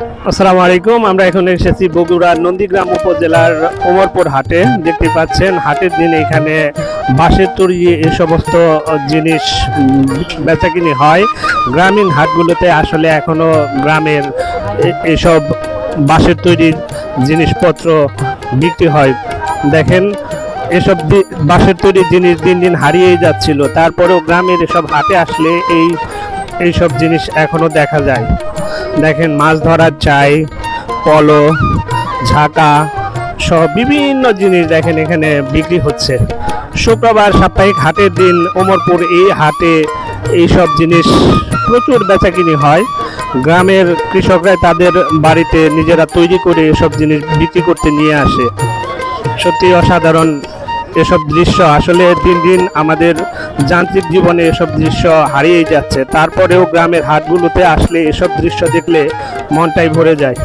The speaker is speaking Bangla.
আসসালামু আলাইকুম, আমরা এখন এসেছি বগুড়ার নন্দীগ্রাম উপজেলার ওমরপুর হাটে। দেখতে পাচ্ছেন, হাটের দিন এখানে বাঁশের তৈরি এই সমস্ত জিনিস বেচাকিনি হয়। গ্রামীণ হাটগুলোতে আসলে এখনও গ্রামের এসব বাঁশের তৈরি জিনিসপত্র বিক্রি হয়। দেখেন, এসব বাঁশের তৈরি জিনিস দিন দিন হারিয়েই যাচ্ছিল। তারপরেও গ্রামের এসব হাটে আসলে এই এইসব জিনিস এখনও দেখা যায়। দেখেন মাছ ধরার চাই, পলো, ঝাঁকা সব বিভিন্ন জিনিস দেখেন এখানে বিক্রি হচ্ছে। শুক্রবার সাপ্তাহিক হাটের দিন ওমরপুর এই হাটে এইসব জিনিস প্রচুর বেচাকিনি হয়। গ্রামের কৃষকরা তাদের বাড়িতে নিজেরা তৈরি করে এসব জিনিস বিক্রি করতে নিয়ে আসে। সত্যি অসাধারণ এসব দৃশ্য আসলে দিন দিন আমাদের যান্ত্রিক জীবনে এসব দৃশ্য হারিয়ে যাচ্ছে। তারপরেও গ্রামের হাটগুলোতে আসলে এসব দৃশ্য দেখলে মনটাই ভরে যায়।